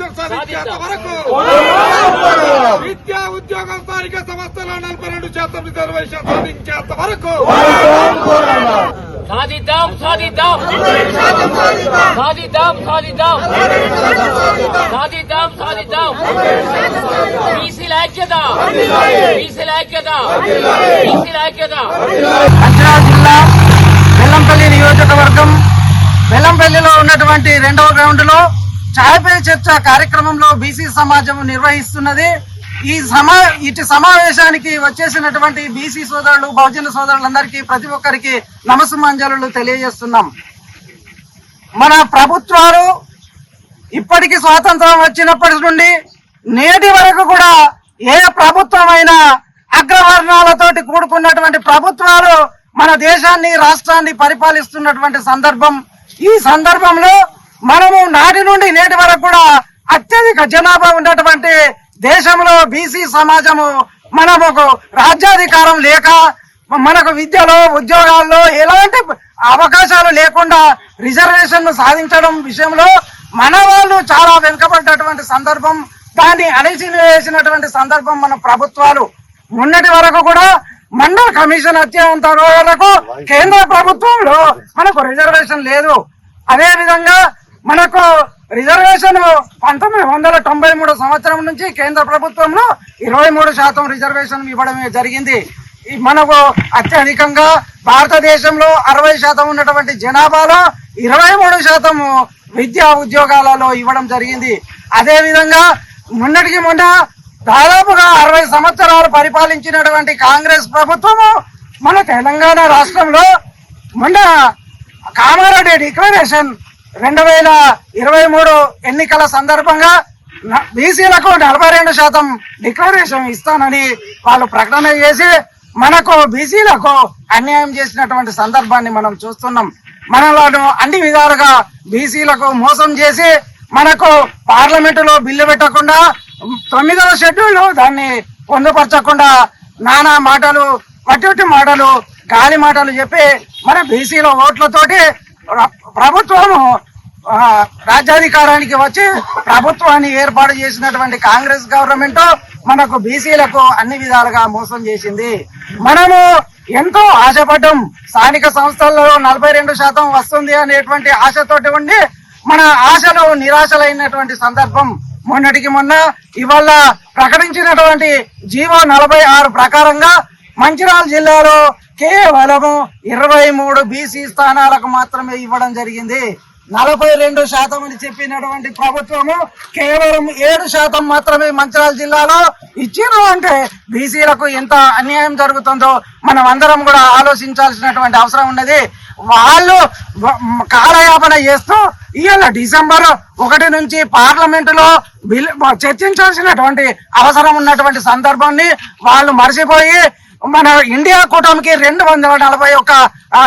Reservation సాధించేంత వరకు విద్యా ఉద్యోగ స్థానిక సంస్థల నలభై రెండు శాతం రిజర్వేషన్ సాధించేంత వరకు. సాధిద్దాం సాధిద్దాం. సాధిద్దాం సాధిద్దాం. సాధిద్దాం సాధిద్దాం. బీసీల ఐక్యత. బీసీల ఐక్యత. బీసీల ఐక్యత. మంచిర్యాల జిల్లా బెల్లంపల్లి నియోజకవర్గం బెల్లంపల్లిలో ఉన్నటువంటి రెండవ గ్రౌండ్లో ఛాయపే చర్చ కార్యక్రమంలో బీసీ సమాజం నిర్వహిస్తున్నది. ఈ సమా ఇటు సమావేశానికి వచ్చేసినటువంటి బీసీ సోదరులు బహుజన సోదరులందరికీ ప్రతి ఒక్కరికి నమస్సుమాంజలు తెలియజేస్తున్నాం. మన ప్రభుత్వాలు ఇప్పటికి స్వాతంత్రం వచ్చినప్పటి నుండి నేటి వరకు కూడా ఏ ప్రభుత్వమైనా అగ్రవర్ణాలతోటి కూడుకున్నటువంటి ప్రభుత్వాలు మన దేశాన్ని రాష్ట్రాన్ని పరిపాలిస్తున్నటువంటి సందర్భం. ఈ సందర్భంలో మనము నాటి నుండి నేటి వరకు కూడా అత్యధిక జనాభా ఉన్నటువంటి దేశంలో బీసీ సమాజము మనము ఒక రాజ్యాధికారం లేక మనకు విద్యలో ఉద్యోగాల్లో ఎలాంటి అవకాశాలు లేకుండా రిజర్వేషన్ను సాధించడం విషయంలో మన వాళ్ళు చాలా వెనుకబడ్డటువంటి సందర్భం దాన్ని అణిచివేసినటువంటి సందర్భం మన ప్రభుత్వాలు. మొన్నటి వరకు కూడా మండల కమిషన్ వచ్చేంత వరకు కేంద్ర ప్రభుత్వంలో మనకు రిజర్వేషన్ లేదు. అదే విధంగా మనకు రిజర్వేషన్ పంతొమ్మిది వందల తొంభై మూడు సంవత్సరం నుంచి కేంద్ర ప్రభుత్వంలో ఇరవై మూడు శాతం రిజర్వేషన్ ఇవ్వడం జరిగింది. మనకు అత్యధికంగా భారతదేశంలో అరవై శాతం ఉన్నటువంటి జనాభాలో ఇరవై మూడు శాతం విద్యా ఉద్యోగాలలో ఇవ్వడం జరిగింది. అదేవిధంగా మొన్నటికి మొన్న దాదాపుగా అరవై సంవత్సరాలు పరిపాలించినటువంటి కాంగ్రెస్ ప్రభుత్వము మన తెలంగాణ రాష్ట్రంలో మొన్న కామారెడ్డి డిక్లరేషన్ రెండు వేల ఇరవై మూడు ఎన్నికల సందర్భంగా బీసీలకు నలభై రెండు శాతం డిక్లరేషన్ ఇస్తానని వాళ్ళు ప్రకటన చేసి మనకు బీసీలకు అన్యాయం చేసినటువంటి సందర్భాన్ని మనం చూస్తున్నాం. మనలను అన్ని విధాలుగా బీసీలకు మోసం చేసి మనకు పార్లమెంటులో బిల్లు పెట్టకుండా తొమ్మిదవ షెడ్యూల్ దాన్ని పొందుపరచకుండా నానా మాటలు పట్టి మాటలు గాలి మాటలు చెప్పి మన బీసీల ఓట్లతోటి ప్రభుత్వం ప్రభుత్వము రాజ్యాధికారానికి వచ్చి ప్రభుత్వాన్ని ఏర్పాటు చేసినటువంటి కాంగ్రెస్ గవర్నమెంట్ మనకు బీసీలకు అన్ని విధాలుగా మోసం చేసింది. మనము ఎంతో ఆశపడ్డం. స్థానిక సంస్థల్లో నలభై రెండు శాతం వస్తుంది అనేటువంటి ఆశతోటి ఉండి మన ఆశలు నిరాశలైనటువంటి సందర్భం మొన్నటికి మొన్న ఇవాళ ప్రకటించినటువంటి జీవో నలభై ఆరు ప్రకారంగా మంచిర్యాల జిల్లాలో కేవలము ఇరవై మూడు బీసీ స్థానాలకు మాత్రమే ఇవ్వడం జరిగింది. నలభై రెండు శాతం అని చెప్పినటువంటి ప్రభుత్వము కేవలం ఏడు శాతం మాత్రమే మంచిర్యాల జిల్లాలో ఇచ్చిన అంటే బీసీలకు ఎంత అన్యాయం జరుగుతుందో మనం అందరం కూడా ఆలోచించాల్సినటువంటి అవసరం ఉన్నది. వాళ్ళు కాలయాపన చేస్తూ ఇవాళ డిసెంబర్ ఒకటి నుంచి పార్లమెంటులో బిల్ చర్చించాల్సినటువంటి అవసరం ఉన్నటువంటి సందర్భాన్ని వాళ్ళు మర్చిపోయి మన ఇండియా కూటమికి రెండు వందల నలభై ఒక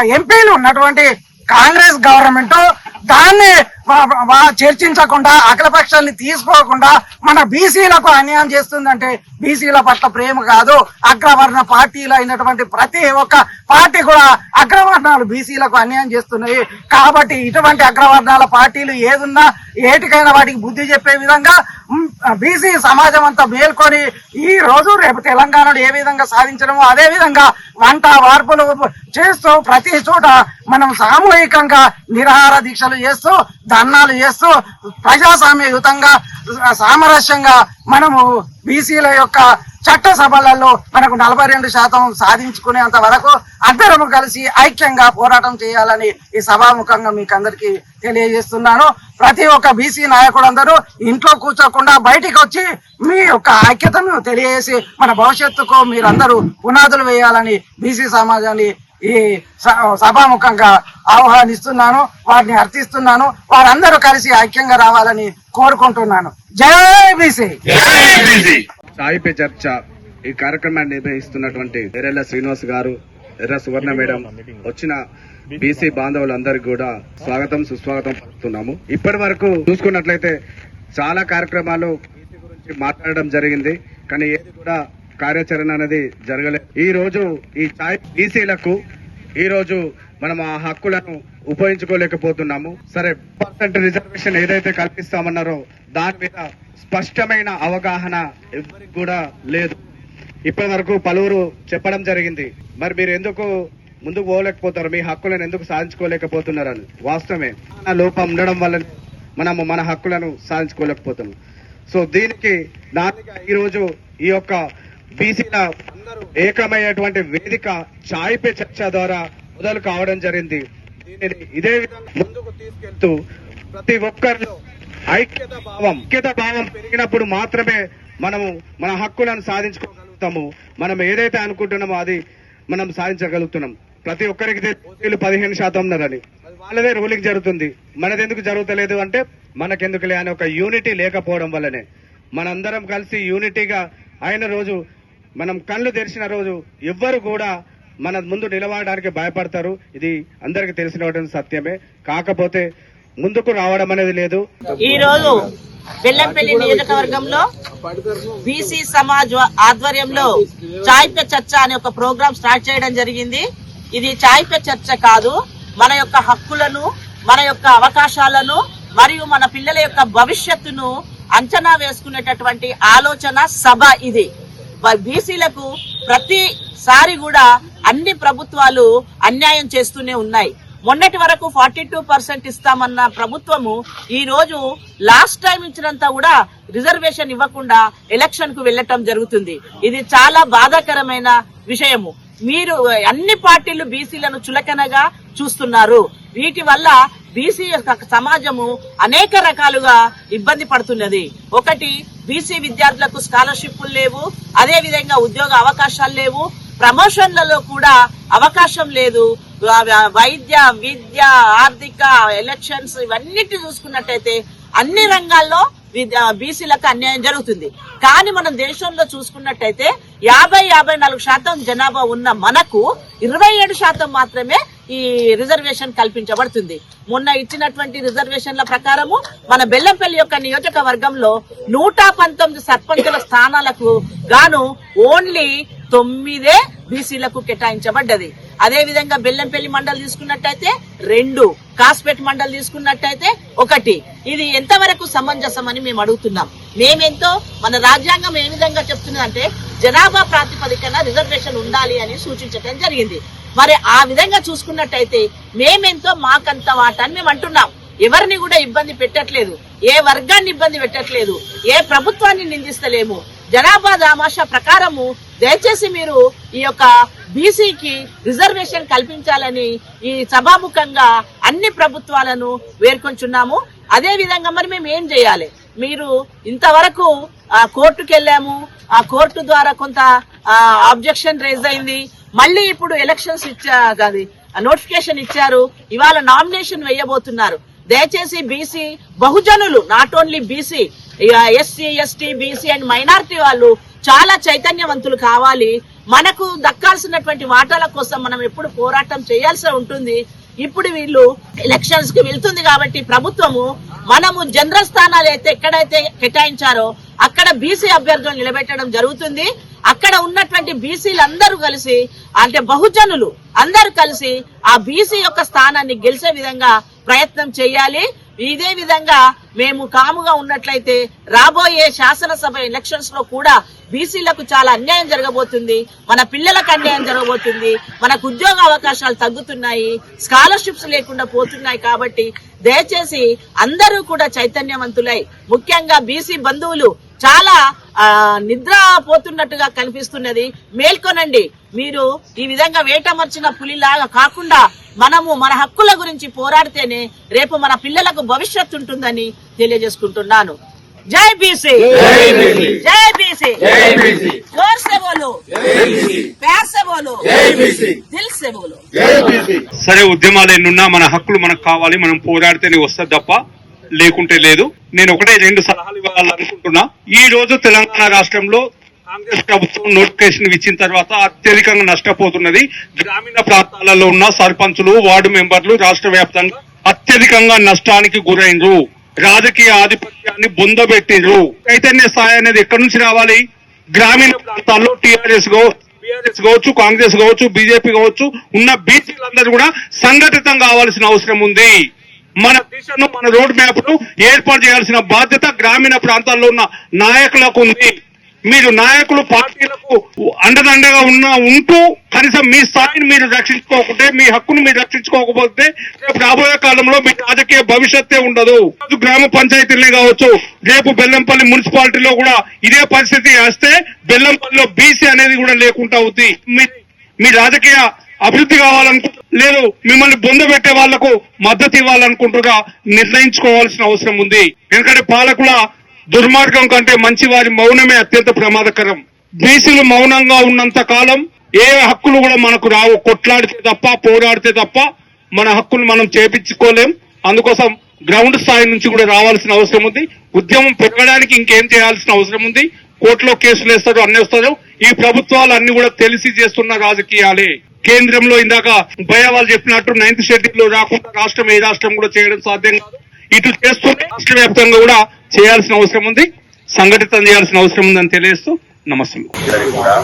ఎంపీలు ఉన్నటువంటి కాంగ్రెస్ గవర్నమెంట్ దాన్ని చర్చించకుండా అఖిలపక్షాన్ని తీసుకోకుండా మన బీసీలకు అన్యాయం చేస్తుందంటే బీసీల పట్ల ప్రేమ కాదు అగ్రవర్ణ పార్టీలు అయినటువంటి ప్రతి ఒక్క పార్టీ కూడా అగ్రవర్ణాలు బీసీలకు అన్యాయం చేస్తున్నాయి. కాబట్టి ఇటువంటి అగ్రవర్ణాల పార్టీలు ఏదున్నా ఏటికైనా వాటికి బుద్ధి చెప్పే విధంగా బీసీ సమాజం అంతా మేల్కొని ఈ రోజు రేపు తెలంగాణను ఏ విధంగా సాధించడమో అదే విధంగా వంట వార్పులు చేస్తూ ప్రతి చోట మనం సామూహికంగా నిరాహార దీక్షలు చేస్తూ ధర్నాలు చేస్తూ ప్రజాస్వామ్యయుతంగా సామరస్యంగా మనము బీసీల యొక్క చట్ట సభలలో మనకు నలభై రెండు శాతం సాధించుకునేంత వరకు అందరము కలిసి ఐక్యంగా పోరాటం చేయాలని ఈ సభాముఖంగా మీకు అందరికీ తెలియజేస్తున్నాను. ప్రతి ఒక్క బీసీ నాయకులందరూ ఇంట్లో కూర్చోకుండా బయటికి వచ్చి మీ యొక్క ఐక్యతను తెలియజేసి మన భవిష్యత్తుకు మీరందరూ పునాదులు వేయాలని బీసీ సమాజాన్ని ఈ సభాముఖంగా ఆహ్వానిస్తున్నాను వారిని అర్థిస్తున్నాను వారందరూ కలిసి ఐక్యంగా రావాలని కోరుకుంటున్నాను. జై బీసీ! సాయిపే చర్చ ఈ కార్యక్రమాన్ని నిర్వహిస్తున్నటువంటి ఎర్రెల్ల శ్రీనివాస్ గారు ఎర్ర సువర్ణ మేడం వచ్చిన బీసీ బాంధవులందరికీ కూడా స్వాగతం సుస్వాగతం పలుకుతున్నాము. ఇప్పటి వరకు చూసుకున్నట్లయితే చాలా కార్యక్రమాలు గురించి మాట్లాడడం జరిగింది కానీ ఏది కూడా కార్యాచరణ అనేది జరగలేదు ఈ రోజు ఈ ఛాయ్ బీసీలకు ఈ రోజు మనం ఆ హక్కులను ఉపయోగించుకోలేకపోతున్నాము. సరే పర్సెంట్ రిజర్వేషన్ ఏదైతే కల్పిస్తామన్నారో దాని మీద స్పష్టమైన అవగాహన ఎవరికి కూడా లేదు. ఇప్పటి వరకు పలువురు చెప్పడం జరిగింది. మరి మీరు ఎందుకు ముందుకు పోలేకపోతారు? మీ హక్కులను ఎందుకు సాధించుకోలేకపోతున్నారని. వాస్తవమే. లోపం ఉండడం వల్ల మనము మన హక్కులను సాధించుకోలేకపోతున్నాం. సో దీనికి దానిగా ఈ రోజు ఈ యొక్క బీసీల అందరూ వేదిక ఛాయ్ పే చర్చ ద్వారా మొదలు కావడం జరిగింది. దీనిని ఇదే విధంగా ముందుకు తీసుకెళ్తూ ప్రతి ఒక్కరిలో ఐక్యత భావం ఐక్యత భావం పెరిగినప్పుడు మాత్రమే మనము మన హక్కులను సాధించుకోగలుగుతాము. మనం ఏదైతే అనుకుంటున్నామో అది మనం సాధించగలుగుతున్నాం. ప్రతి ఒక్కరికి తెలుసు, పదిహేను శాతం ఉన్నారని. వాళ్ళదే రూలింగ్ జరుగుతుంది. మనది ఎందుకు జరుగుతలేదు అంటే మనకెందుకులే అనే ఒక యూనిటీ లేకపోవడం వల్లనే. మనందరం కలిసి యూనిటీగా ఆయన రోజు మనం కళ్ళు తెరిచిన రోజు ఎవ్వరు కూడా మన ముందు నిలబడడానికి భయపడతారు. ఇది అందరికి తెలిసిన సత్యమే. కాకపోతే ముందుకు రావడం అనేది లేదు. ఈ రోజు బెల్లంపల్లి నియోజకవర్గంలో బీసీ సమాజ్ ఆధ్వర్యంలో చాయ్ పే చర్చ అనే ఒక ప్రోగ్రాం స్టార్ట్ చేయడం జరిగింది. ఇది చాయ్ పే చర్చ కాదు. మన యొక్క హక్కులను మన యొక్క అవకాశాలను మరియు మన పిల్లల యొక్క భవిష్యత్తును అంచనా వేసుకునేటటువంటి ఆలోచన సభ ఇది. బీసీలకు ప్రతిసారి కూడా అన్ని ప్రభుత్వాలు అన్యాయం చేస్తూనే ఉన్నాయి. మొన్నటి వరకు ఫార్టీ టూ పర్సెంట్ ఇస్తామన్న ప్రభుత్వము ఈ రోజు లాస్ట్ టైం ఇచ్చినంత కూడా రిజర్వేషన్ ఇవ్వకుండా ఎలక్షన్కు వెళ్ళటం జరుగుతుంది. ఇది చాలా బాధాకరమైన విషయము. మీరు అన్ని పార్టీలు బీసీలను చులకనగా చూస్తున్నారు. వీటి వల్ల బీసీ యొక్క సమాజము అనేక రకాలుగా ఇబ్బంది పడుతున్నది. ఒకటి బీసీ విద్యార్థులకు స్కాలర్షిప్లు లేవు అదే విధంగా ఉద్యోగ అవకాశాలు లేవు ప్రమోషన్లలో కూడా అవకాశం లేదు. వైద్య విద్య ఆర్థిక ఎలక్షన్స్ ఇవన్నిటి చూసుకున్నట్టయితే అన్ని రంగాల్లో బీసీలకు అన్యాయం జరుగుతుంది. కానీ మనం దేశంలో చూసుకున్నట్టయితే యాభై యాభై నాలుగు శాతం జనాభా ఉన్న మనకు ఇరవై ఏడు శాతం మాత్రమే ఈ రిజర్వేషన్ కల్పించబడుతుంది. మొన్న ఇచ్చినటువంటి రిజర్వేషన్ల ప్రకారము మన బెల్లంపల్లి యొక్క నియోజకవర్గంలో నూట పంతొమ్మిది సర్పంచుల స్థానాలకు గాను ఓన్లీ తొమ్మిదే బీసీలకు కేటాయించబడ్డది. అదే విధంగా బెల్లంపల్లి మండలి తీసుకున్నట్టయితే రెండు కాస్పేట్ మండలి తీసుకున్నట్టయితే ఒకటి. ఇది ఎంతవరకు సమంజసం అని మేము అడుగుతున్నాం. మేమెంతో మన రాజ్యాంగం ఏ విధంగా చెప్తుందంటే జనాభా ప్రాతిపదికన రిజర్వేషన్ ఉండాలి అని సూచించడం జరిగింది. మరి ఆ విధంగా చూసుకున్నట్టయితే మేమెంతో మాకంత వాటాన్ని మేము అంటున్నాం ఎవరిని కూడా ఇబ్బంది పెట్టట్లేదు. ఏ వర్గాన్ని ఇబ్బంది పెట్టట్లేదు. ఏ ప్రభుత్వాన్ని నిందిస్తలేము. జనాభా దామాషా ప్రకారము దయచేసి మీరు ఈ యొక్క బీసీకి రిజర్వేషన్ కల్పించాలని ఈ సభాముఖంగా అన్ని ప్రభుత్వాలను వేర్కొంచున్నాము. అదే విధంగా మరి మేము ఏం చేయాలి? మీరు ఇంతవరకు ఆ, కోర్టుకు వెళ్ళాము ఆ కోర్టు ద్వారా కొంత అబ్జెక్షన్ రేజ్ అయింది. మళ్ళీ ఇప్పుడు ఎలక్షన్స్ ఇచ్చా అది నోటిఫికేషన్ ఇచ్చారు. ఇవాళ నామినేషన్ వేయబోతున్నారు. దయచేసి బీసీ బహుజనులు not only BC SC ST BC and minority వాళ్ళు చాలా చైతన్యవంతులు కావాలి. మనకు దక్కాల్సినటువంటి వాటాల కోసం మనం ఎప్పుడు పోరాటం చేయాల్సి ఉంటుంది. ఇప్పుడు వీళ్ళు ఎలక్షన్స్కి వెళ్తుంది కాబట్టి ప్రభుత్వము మనము జనరల్ స్థానాలు అయితే ఎక్కడైతే కేటాయించారో అక్కడ బీసీ అభ్యర్థులను నిలబెట్టడం జరుగుతుంది. అక్కడ ఉన్నటువంటి బీసీలందరూ కలిసి అంటే బహుజనులు అందరూ కలిసి ఆ బీసీ యొక్క స్థానాన్ని గెలిచే విధంగా ప్రయత్నం చేయాలి. ఇదే విధంగా మేము కాముగా ఉన్నట్లయితే రాబోయే శాసనసభ ఎలక్షన్స్లో కూడా బీసీలకు చాలా అన్యాయం జరగబోతుంది మన పిల్లలకు అన్యాయం జరగబోతుంది మనకు ఉద్యోగ అవకాశాలు తగ్గుతున్నాయి స్కాలర్షిప్స్ లేకుండా పోతున్నాయి కాబట్టి దయచేసి అందరూ కూడా చైతన్యవంతులై ముఖ్యంగా బీసీ బంధువులు చాలా ఆ, నిద్ర పోతున్నట్టుగా కనిపిస్తున్నది. మేల్కొనండి మీరు ఈ విధంగా వేటమర్చిన పులిలాగా కాకుండా మనము మన హక్కుల గురించి పోరాడితేనే రేపు మన పిల్లలకు భవిష్యత్తు ఉంటుందని తెలియజేసుకుంటున్నాను. జై బీసీ! జై బీసీ! సరే ఉద్యమాలు ఎన్నున్నా మన హక్కులు మనకు కావాలి మనం పోరాడితేనే వస్తా తప్ప లేకుంటే లేదు. నేను ఒకటే రెండు సలహాలు ఇవ్వాలనుకుంటున్నా. ఈ రోజు తెలంగాణ రాష్ట్రంలో కాంగ్రెస్ ప్రభుత్వం నోటిఫికేషన్ ఇచ్చిన తర్వాత అత్యధికంగా నష్టపోతున్నది గ్రామీణ ప్రాంతాలలో ఉన్న సర్పంచులు వార్డు మెంబర్లు రాష్ట్ర వ్యాప్తంగా అత్యధికంగా నష్టానికి గురైనరు రాజకీయ ఆధిపత్యాన్ని బొందబెట్టిండ్రు. చైతన్య స్థాయి అనేది ఎక్కడి నుంచి రావాలి? గ్రామీణ ప్రాంతాల్లో టీఆర్ఎస్ టీఆర్ఎస్ కావచ్చు కాంగ్రెస్ కావచ్చు బీజేపీ కావచ్చు ఉన్న బీసీలందరూ కూడా సంఘటితం కావాల్సిన అవసరం ఉంది. మన దిశను మన రోడ్ మ్యాప్ను ఏర్పాటు చేయాల్సిన బాధ్యత గ్రామీణ ప్రాంతాల్లో ఉన్న నాయకులకు ఉంది. మీరు నాయకులు పార్టీలకు అండదండగా ఉన్న ఉంటూ కనీసం మీ స్థాయిని మీరు రక్షించుకోకుంటే మీ హక్కును మీరు రక్షించుకోకపోతే రేపు రాబోయే కాలంలో మీ రాజకీయ భవిష్యత్తే ఉండదు. గ్రామ పంచాయతీలనే కావచ్చు రేపు బెల్లంపల్లి మున్సిపాలిటీలో కూడా ఇదే పరిస్థితి వస్తే బెల్లంపల్లిలో బీసీ అనేది కూడా లేకుండా అవుద్ది. మీ మీ రాజకీయ అభివృద్ధి కావాలనుకుంటు లేదు మిమ్మల్ని బొందబెట్టే వాళ్ళకు మద్దతు ఇవ్వాలనుకుంటుగా నిర్ణయించుకోవాల్సిన అవసరం ఉంది. ఎందుకంటే పాలకుల దుర్మార్గం కంటే మంచి వారి మౌనమే అత్యంత ప్రమాదకరం. బీసీలు మౌనంగా ఉన్నంత కాలం ఏ హక్కులు కూడా మనకు రావు. కొట్లాడితే తప్ప పోరాడితే తప్ప మన హక్కులు మనం చేపించుకోలేం. అందుకోసం గ్రౌండ్ స్థాయి నుంచి కూడా రావాల్సిన అవసరం ఉంది. ఉద్యమం పెరగడానికి ఇంకేం చేయాల్సిన అవసరం ఉంది. కోర్టులో కేసులు వేస్తారు అన్ని వస్తారు. ఈ ప్రభుత్వాలు అన్ని కూడా తెలిసి చేస్తున్న రాజకీయాలే. కేంద్రంలో ఇందాక భయ వాళ్ళు చెప్పినట్టు నైన్త్ షెడ్యూల్లో రాకుండా రాష్ట్రం ఏ రాష్ట్రం కూడా చేయడం సాధ్యం కాదు. ఇట్లు చేస్తూనే రాష్ట్ర వ్యాప్తంగా కూడా చేయాల్సిన అవసరం ఉంది సంఘటితం చేయాల్సిన అవసరం ఉందని తెలియజేస్తూ నమస్తే. కూడా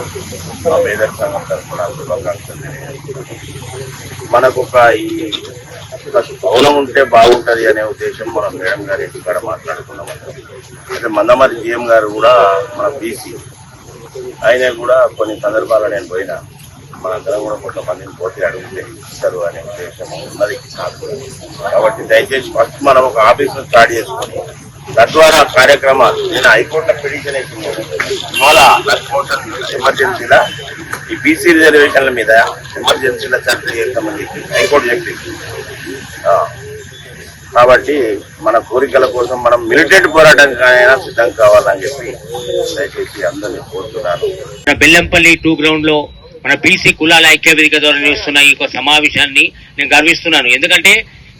మనకు ఒక ఈ భవనం ఉంటే బాగుంటది అనే ఉద్దేశం మన మేడం గారి ఇక్కడ మాట్లాడుకున్నాం. అయితే మందమరి జిఎం గారు కూడా మన బీసీ. ఆయన కూడా కొన్ని సందర్భాల్లో నేను పోయినా. మనందరం కూడా కొంతమందిని పోటీ అడిగితే ఇస్తారు అనే ఉద్దేశం ఉన్నది నాకు కాబట్టి దయచేసి ఫస్ట్ మనం ఒక ఆఫీసును స్టార్ట్ చేసుకొని తద్వారా కార్యక్రమాలు నేను హైకోర్టులో పిటిషన్ వేసింది. ఇవాళ లక్ష్మోత్సవం ఎమర్జెన్సీలా ఈ బీసీ రిజర్వేషన్ల మీద ఎమర్జెన్సీలో చర్చ చేస్తామని చెప్పి హైకోర్టు చెప్పింది. కాబట్టి మన కోరికల కోసం మనం మిలిటెడ్ పోరాటానికైనా సిద్ధం కావాలని చెప్పి దయచేసి అందరినీ కోరుతున్నాను. బెల్లంపల్లి టూ గ్రౌండ్లో మన బీసీ కులాల ఐక్య వేదిక ద్వారా నిర్వహిస్తున్న ఈ యొక్క సమావేశాన్ని నేను గర్విస్తున్నాను. ఎందుకంటే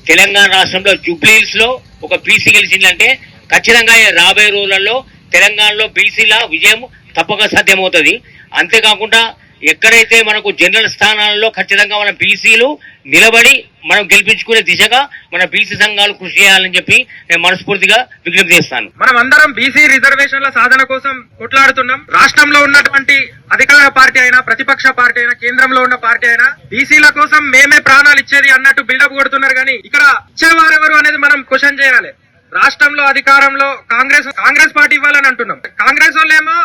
తెలంగాణ రాష్ట్రంలో జూబ్లీహిల్స్లో ఒక బీసీ గెలిచిందంటే ఖచ్చితంగా రాబోయే రోజులలో తెలంగాణలో బీసీల విజయం తప్పక సాధ్యమవుతుంది. అంతేకాకుండా ఎక్కడైతే మనకు జనరల్ స్థానాల్లో ఖచ్చితంగా మన బీసీలు నిలబడి మనం గెలిపించుకునే దిశగా మన బీసీ సంఘాలు కృషి చేయాలని చెప్పి నేను మనస్ఫూర్తిగా విజ్ఞప్తి చేస్తాను. మనం అందరం బీసీ రిజర్వేషన్ల సాధన కోసం కొట్లాడుతున్నాం. రాష్ట్రంలో ఉన్నటువంటి అధికార పార్టీ అయినా ప్రతిపక్ష పార్టీ అయినా కేంద్రంలో ఉన్న పార్టీ అయినా బీసీల కోసం మేమే ప్రాణాలు ఇచ్చేది అన్నట్టు బిల్డప్ కొడుతున్నారు కానీ ఇక్కడ ఇచ్చేవారెవరు అనేది మనం క్వశ్చన్ చేయాలి. రాష్ట్రంలో అధికారంలో కాంగ్రెస్ కాంగ్రెస్ పార్టీ ఇవ్వాలని అంటున్నాం. కాంగ్రెస్ వాళ్ళేమో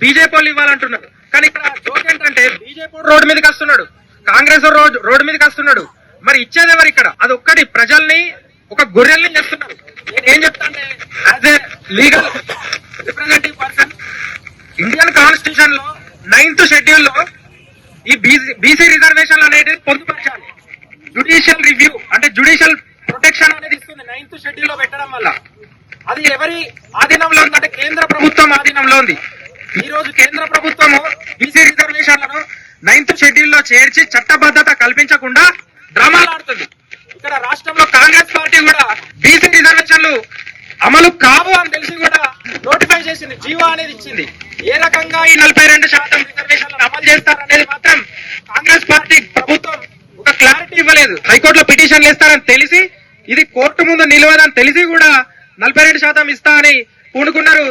బీజేపీ వాళ్ళు ఇవ్వాలంటున్నారు. కానీ ఇక్కడ జోక్ ఏంటంటే బీజేపీ రోడ్డు మీదకి వస్తున్నాడు. కాంగ్రెస్ రోడ్ రోడ్డు మీదకి వస్తున్నాడు. మరి ఇచ్చేది ఎవరు ఇక్కడ? అది ఒక్కటి ప్రజల్ని ఒక గొర్రెల్ని చేస్తున్నారు. నేనేం ఏం as a legal representative person Indian కాన్స్టిట్యూషన్లో నైన్త్ షెడ్యూల్లో ఈ బీసీ బీసీ రిజర్వేషన్ అనేది పొందుపరచాలి. జుడిషియల్ రివ్యూ అంటే జుడిషియల్ ప్రొటెక్షన్ అనేది ఇస్తుంది నైన్త్ షెడ్యూల్లో పెట్టడం వల్ల. అది ఎవరి ఆధీనంలో ఉందంటే కేంద్ర ప్రభుత్వం ఆధీనంలో ఉంది. ఈ రోజు కేంద్ర ప్రభుత్వము బీసీ రిజర్వేషన్లను నైన్త్ షెడ్యూల్లో చేర్చి చట్టబద్ధత కల్పించకుండా డ్రామాలాడుతుంది. ఇక్కడ రాష్ట్రంలో కాంగ్రెస్ పార్టీ కూడా బీసీ రిజర్వేషన్లు అమలు కావు అని తెలిసి కూడా నోటిఫై చేసింది. జీవో అనేది ఇచ్చింది. ఏ రకంగా ఈ నలభై రెండు శాతం రిజర్వేషన్లను అమలు చేస్తారనేది మాత్రం కాంగ్రెస్ పార్టీ ప్రభుత్వం ఒక క్లారిటీ ఇవ్వలేదు. హైకోర్టులో పిటిషన్లు ఇస్తారని తెలిసి ఇది కోర్టు ముందు నిలవదని తెలిసి కూడా నలభై రెండు శాతం ఇస్తా అని పూనుకున్నారు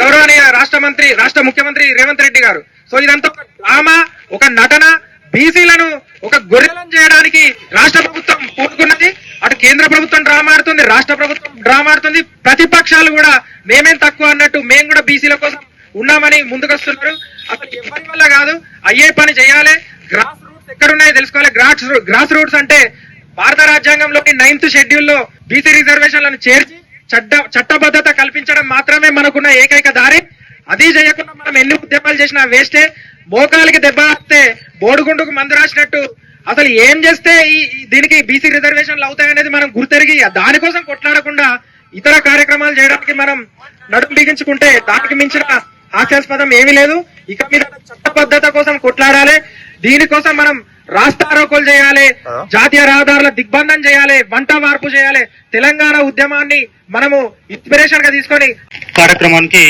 గౌరవనీయ రాష్ట్ర మంత్రి రాష్ట్ర ముఖ్యమంత్రి రేవంత్ రెడ్డి గారు. సో ఇదంతా ఒక డ్రామా ఒక నటన బీసీలను ఒక గొర్రెలను చేయడానికి రాష్ట్ర ప్రభుత్వం పూనుకున్నది. అటు కేంద్ర ప్రభుత్వం డ్రామా ఆడుతుంది రాష్ట్ర ప్రభుత్వం డ్రామా ఆడుతుంది. ప్రతిపక్షాలు కూడా మేమేం తక్కువ అన్నట్టు మేము కూడా బీసీల కోసం ఉన్నామని ముందుకొస్తున్నారు. అసలు ఎవరి వల్ల కాదు అయ్యే పని చేయాలి. గ్రాస్ రూట్స్ ఎక్కడున్నాయో తెలుసుకోవాలి. గ్రాస్ గ్రాస్ రూట్స్ అంటే భారత రాజ్యాంగంలోని నైన్త్ షెడ్యూల్లో బీసీ రిజర్వేషన్లను చేర్చి చట్ట చట్టబద్ధత కల్పించడం మాత్రమే మనకున్న ఏకైక దారి. అది చేయకుండా మనం ఎన్ని ఉద్యమాలు చేసినా వేస్టే. మోకాలకి దెబ్బ వస్తే బోడుగుండుకు మందు రాసినట్టు. అసలు ఏం చేస్తే ఈ ఈ- దీనికి బీసీ రిజర్వేషన్లు అవుతాయనేది మనం గుర్తెరిగి దానికోసం కొట్లాడకుండా ఇతర కార్యక్రమాలు చేయడానికి మనం నడుము బిగించుకుంటే దానికి మించిన హాస్యాస్పదం ఏమీ లేదు. ఇక మీద చట్టబద్ధత కోసం కొట్లాడాలి. దీనికోసం మనం రాస్తారోకోలు చేయాలి జాతీయ రహదారుల దిగ్బంధం చేయాలి వంట మార్పు చేయాలి తెలంగాణ ఉద్యమాన్ని మనము ఇన్స్పిరేషన్గా తీసుకొని కార్యక్రమానికి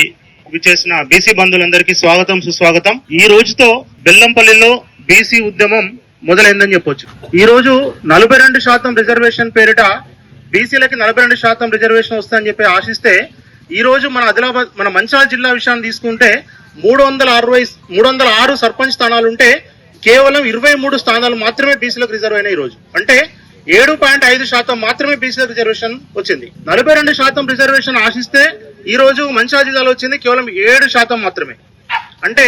విచ్చేసిన బీసీ బంధువులందరికీ స్వాగతం సుస్వాగతం. ఈ రోజుతో బెల్లంపల్లిలో బీసీ ఉద్యమం మొదలైందని చెప్పొచ్చు. ఈ రోజు నలభై రెండు శాతం రిజర్వేషన్ పేరిట బీసీలకి నలభై రెండు శాతం రిజర్వేషన్ వస్తుందని చెప్పి ఆశిస్తే ఈ రోజు మన ఆదిలాబాద్ మన మంచిర్యాల జిల్లా విషయాన్ని తీసుకుంటే మూడు వందల అరవై మూడు వందల ఆరు సర్పంచ్ స్థానాలు ఉంటే కేవలం ఇరవై మూడు స్థానాలు మాత్రమే బీసీలకు రిజర్వ్ అయినాయి ఈ రోజు. అంటే ఏడు పాయింట్ ఐదు శాతం మాత్రమే బీసీలకు రిజర్వేషన్ వచ్చింది. నలభై రెండు శాతం రిజర్వేషన్ ఆశిస్తే ఈ రోజు మంచిర్యాల జిల్లాలో వచ్చింది కేవలం ఏడు శాతం మాత్రమే. అంటే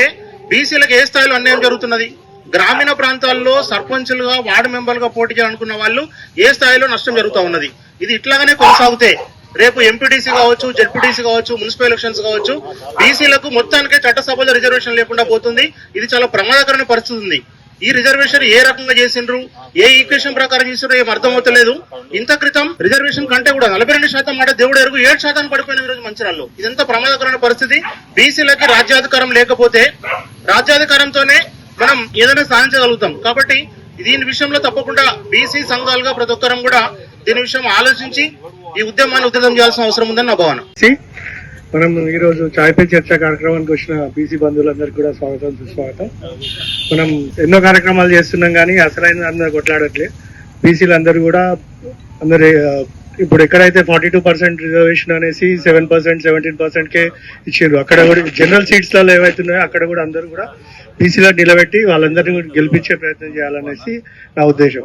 బీసీలకు ఏ స్థాయిలో అన్యాయం జరుగుతున్నది? గ్రామీణ ప్రాంతాల్లో సర్పంచులుగా వార్డు మెంబర్లుగా పోటీ చేయాలనుకున్న వాళ్ళు ఏ స్థాయిలో నష్టం జరుగుతూ ఉన్నది? ఇది ఇట్లాగానే కొనసాగితే రేపు ఎంపీటీసీ కావచ్చు జెడ్పీటీసీ కావచ్చు మున్సిపల్ ఎలక్షన్స్ కావచ్చు బీసీలకు మొత్తానికే చట్టసభలో రిజర్వేషన్ లేకుండా పోతుంది. ఇది చాలా ప్రమాదకరమైన పరిస్థితి ఉంది. ఈ రిజర్వేషన్ ఏ రకంగా చేసిండ్రు? ఏ ఈక్వేషన్ ప్రకారం చేసిండ్రు ఏం అర్థమవుతలేదు. ఇంత క్రితం రిజర్వేషన్ కంటే కూడా నలభై రెండు శాతం మాట దేవుడు ఎరుగు ఏడు శాతం పడిపోయిన ఈరోజు రోజు మంచిరాల్లో ఇదంతా ప్రమాదకరమైన పరిస్థితి. బీసీలకి రాజ్యాధికారం లేకపోతే రాజ్యాధికారంతోనే మనం ఏదైనా సాధించగలుగుతాం. కాబట్టి దీని విషయంలో తప్పకుండా బీసీ సంఘాలుగా ప్రతి ఒక్కరం కూడా దీని విషయం ఆలోచించి ఈ ఉద్యమాన్ని ఉధృతం చేయాల్సిన అవసరం ఉందని నా భావన. మనం ఈ రోజు చాయ్ పే చర్చ కార్యక్రమానికి వచ్చిన బీసీ బంధువులందరికీ కూడా స్వాగతం సుస్వాగతం. మనం ఎన్నో కార్యక్రమాలు చేస్తున్నాం కానీ అసలైన అందరూ కొట్లాడట్లే. బీసీలు అందరూ కూడా అందరు ఇప్పుడు ఎక్కడైతే ఫార్టీ టూ పర్సెంట్ రిజర్వేషన్ అనేసి సెవెన్ పర్సెంట్ సెవెంటీన్ పర్సెంట్ కే ఇచ్చిండ్రు అక్కడ కూడా జనరల్ సీట్స్లలో ఏవైతున్నాయో అక్కడ కూడా అందరూ కూడా బీసీలో నిలబెట్టి వాళ్ళందరినీ కూడా గెలిపించే ప్రయత్నం చేయాలనేసి నా ఉద్దేశం.